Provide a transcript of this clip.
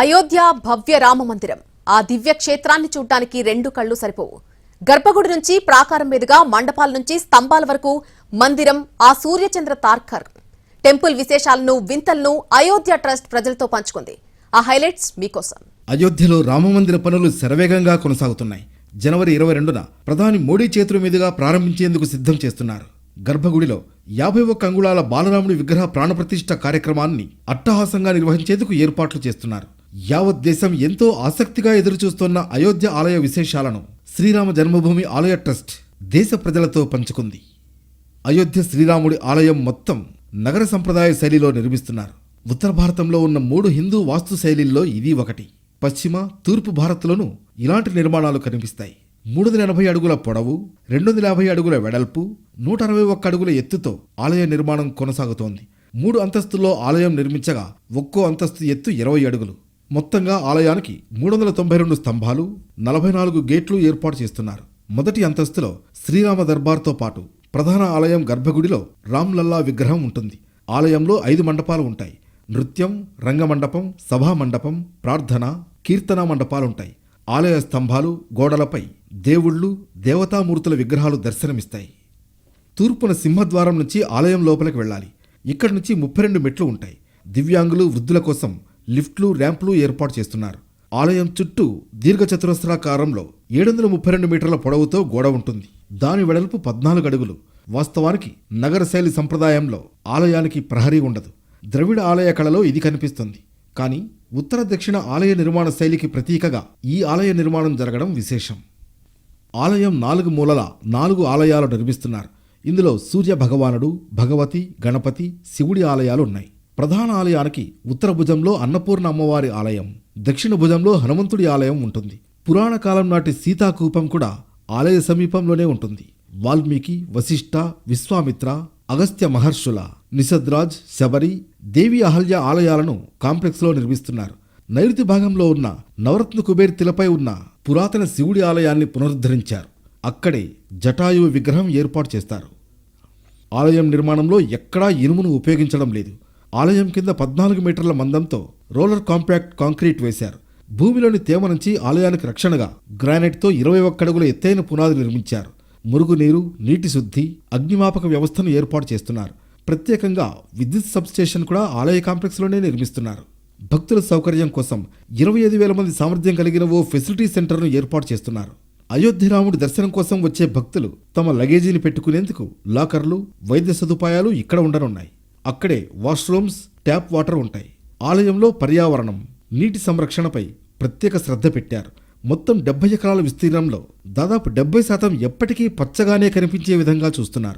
అయోధ్య భవ్య రామ మందిరం. ఆ దివ్య క్షేత్రాన్ని చూడ్డానికి రెండు కళ్ళు సరిపోవు. గర్భగుడి నుంచి ప్రాకారం మీదుగా మండపాల నుంచి స్తంభాల వరకు మందిరం ఆ సూర్యచంద్ర తార్కర్. టెంపుల్ విశేషాలను వింతలను అయోధ్య ట్రస్ట్ ప్రజలతో పంచుకుంది. ఆ హైలైట్స్ మీకోసం. అయోధ్యలో రామమందిర పనులు శరవేగంగా కొనసాగుతున్నాయి. జనవరి ఇరవై రెండున ప్రధాని మోడీ చేతుల మీదుగా ప్రారంభించేందుకు సిద్ధం చేస్తున్నారు. గర్భగుడిలో యాభై ఒక్క అంగుళాల బాలరాముడి విగ్రహ ప్రాణప్రతిష్ఠ కార్యక్రమాన్ని అట్టహాసంగా నిర్వహించేందుకు ఏర్పాట్లు చేస్తున్నారు. యావత్ దేశం ఎంతో ఆసక్తిగా ఎదురుచూస్తున్న అయోధ్య ఆలయ విశేషాలను శ్రీరామ జన్మభూమి ఆలయ ట్రస్ట్ దేశ ప్రజలతో పంచుకుంది. అయోధ్య శ్రీరాముడి ఆలయం మొత్తం నగర సంప్రదాయ శైలిలో నిర్మిస్తున్నారు. ఉత్తర భారతంలో ఉన్న మూడు హిందూ వాస్తు శైలిల్లో ఇది ఒకటి. పశ్చిమ తూర్పు భారత్లోనూ ఇలాంటి నిర్మాణాలు కనిపిస్తాయి. మూడు వందల ఎనభై అడుగుల పొడవు రెండు వందల యాభై అడుగుల వెడల్పు నూట అరవై ఒక్క అడుగుల ఎత్తుతో ఆలయ నిర్మాణం కొనసాగుతోంది. మూడు అంతస్తుల్లో ఆలయం నిర్మించగా ఒక్కో అంతస్తు ఎత్తు ఇరవై అడుగులు. మొత్తంగా ఆలయానికి మూడు వందల తొంభై రెండు స్తంభాలు నలభై నాలుగు గేట్లు ఏర్పాటు చేస్తున్నారు. మొదటి అంతస్తులో శ్రీరామ దర్బార్తో పాటు ప్రధాన ఆలయం గర్భగుడిలో రామ్లల్లా విగ్రహం ఉంటుంది. ఆలయంలో ఐదు మండపాలు ఉంటాయి. నృత్యం రంగమండపం సభా మండపం ప్రార్థన కీర్తనా మండపాలుంటాయి. ఆలయ స్తంభాలు గోడలపై దేవుళ్ళు దేవతామూర్తుల విగ్రహాలు దర్శనమిస్తాయి. తూర్పున సింహద్వారం నుంచి ఆలయం లోపలికి వెళ్ళాలి. ఇక్కడి నుంచి ముప్పై రెండు మెట్లు ఉంటాయి. దివ్యాంగులు వృద్ధుల కోసం లిఫ్ట్లు ర్యాంపులు ఏర్పాటు చేస్తున్నారు. ఆలయం చుట్టూ దీర్ఘచతురస్రాకారంలో ఏడు వందల ముప్పై రెండు మీటర్ల పొడవుతో గోడ ఉంటుంది. దాని వెడల్పు పద్నాలుగు అడుగులు. వాస్తవానికి నగర శైలి సంప్రదాయంలో ఆలయానికి ప్రహరీ ఉండదు. ద్రవిడ ఆలయ కళలో ఇది కనిపిస్తుంది. కానీ ఉత్తర దక్షిణ ఆలయ నిర్మాణ శైలికి ప్రతీకగా ఈ ఆలయ నిర్మాణం జరగడం విశేషం. ఆలయం నాలుగు మూలల నాలుగు ఆలయాలు నిర్మిస్తున్నారు. ఇందులో సూర్య భగవానుడు భగవతి గణపతి శివుడి ఆలయాలు ఉన్నాయి. ప్రధాన ఆలయానికి ఉత్తర భుజంలో అన్నపూర్ణ అమ్మవారి ఆలయం దక్షిణ భుజంలో హనుమంతుడి ఆలయం ఉంటుంది. పురాణ కాలం నాటి సీతాకూపం కూడా ఆలయ సమీపంలోనే ఉంటుంది. వాల్మీకి వశిష్ఠ విశ్వామిత్ర అగస్త్య మహర్షుల నిషద్రాజ్ శబరి దేవి అహల్య ఆలయాలను కాంప్లెక్స్లో నిర్మిస్తున్నారు. నైరుతి భాగంలో ఉన్న నవరత్న కుబేర్ తిలపై ఉన్న పురాతన శివుడి ఆలయాన్ని పునరుద్ధరించారు. అక్కడే జటాయువు విగ్రహం ఏర్పాటు చేస్తారు. ఆలయం నిర్మాణంలో ఎక్కడా ఇనుమును ఉపయోగించడం లేదు. ఆలయం కింద పద్నాలుగు మీటర్ల మందంతో రోలర్ కాంపాక్ట్ కాంక్రీట్ వేశారు. భూమిలోని తేమ నుంచి ఆలయానికి రక్షణగా గ్రానైట్తో ఇరవై ఒక్కడుగుల ఎత్తైన పునాది నిర్మించారు. మురుగునీరు నీటి శుద్ధి అగ్నిమాపక వ్యవస్థను ఏర్పాటు చేస్తున్నారు. ప్రత్యేకంగా విద్యుత్ సబ్స్టేషన్ కూడా ఆలయ కాంప్లెక్స్లోనే నిర్మిస్తున్నారు. భక్తుల సౌకర్యం కోసం ఇరవై ఐదు వేల మంది సామర్థ్యం కలిగిన ఓ ఫెసిలిటీ సెంటర్ను ఏర్పాటు చేస్తున్నారు. అయోధ్యరాముడి దర్శనం కోసం వచ్చే భక్తులు తమ లగేజీని పెట్టుకునేందుకు లాకర్లు వైద్య సదుపాయాలు ఇక్కడ ఉండనున్నాయి. అక్కడే వాష్రూమ్స్ ట్యాప్ వాటర్ ఉంటాయి. ఆలయంలో పర్యావరణం నీటి సంరక్షణపై ప్రత్యేక శ్రద్ధ పెట్టారు. మొత్తం డెబ్బై ఎకరాల విస్తీర్ణంలో దాదాపు డెబ్బై శాతం ఎప్పటికీ పచ్చగానే కనిపించే విధంగా చూస్తున్నారు.